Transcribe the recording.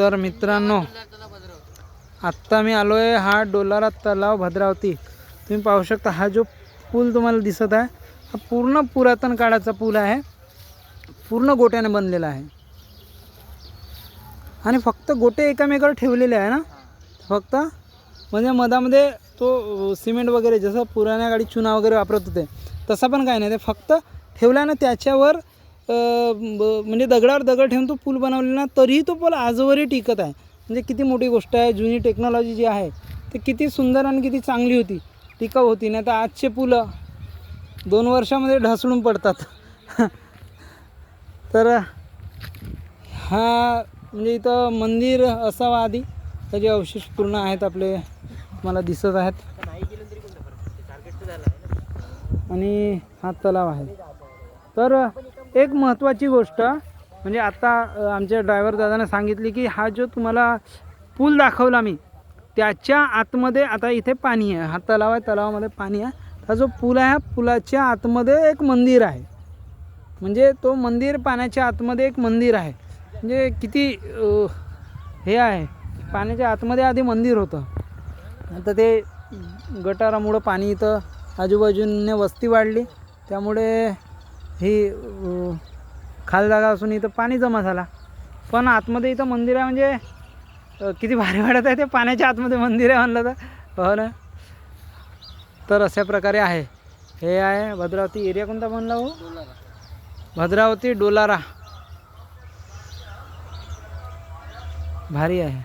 तर मित्रांनो आत्ता मी आलो आहे हा डोलारा तलाव भद्रावती. तुम्ही पाहू शकता हा जो पूल तुम्हाला दिसत आहे हा पूर्ण पुरातन काळाचा पूल आहे. पूर्ण गोट्याने बनलेला आहे. आणि फक्त गोटे एकामेकावर ठेवलेले आहे ना? फक्त म्हणजे मधामध्ये तो सिमेंट वगैरे जसं पुराण्या गाडी चुना वगैरे वापरत होते तसा पण काय नाही. ते फक्त ठेवल्यानं त्याच्यावर म्हणजे दगडावर दगड ठेवून तो पूल बनवलेला तरीही तो पूल आजवरही टिकत आहे. म्हणजे किती मोठी गोष्ट आहे जुनी टेक्नॉलॉजी जी आहे ती किती सुंदर आणि किती चांगली होती. टिकाऊ होती नाही तर आजचे पुलं दोन वर्षामध्ये ढासळून पडतात. तर हा म्हणजे इथं मंदिर असावं आधी. त्याचे अवशेष पूर्ण आहेत आपले मला दिसत आहेत. आणि हा तलाव आहे. तर एक महत्त्वाची गोष्ट म्हणजे आता आमच्या ड्रायव्हर दादाने सांगितली की हा जो तुम्हाला पूल दाखवला मी त्याच्या आतमध्ये आता इथे पाणी आहे हा तलाव आहे तलावामध्ये पाणी आहे हा जो पूल आहे हा पुलाच्या आतमध्ये एक मंदिर आहे. म्हणजे तो मंदिर पाण्याच्या आतमध्ये एक मंदिर आहे. म्हणजे किती हे आहे पाण्याच्या आतमध्ये आधी मंदिर होतं. आता ते गटारामुळं पाणी इथं आजूबाजूने वस्ती वाढली. त्यामुळे ही खाल जागा असून इथं पाणी जमा झाला. पण आतमध्ये इथं मंदिर आहे म्हणजे किती भारी वाटत आहे ते पाण्याच्या आतमध्ये मंदिर आहे म्हणलं तर. हो ना? तर अशा प्रकारे आहे. हे आहे भद्रावती एरिया कोणता म्हणला हो? भद्रावती डोलारा. भारी आहे.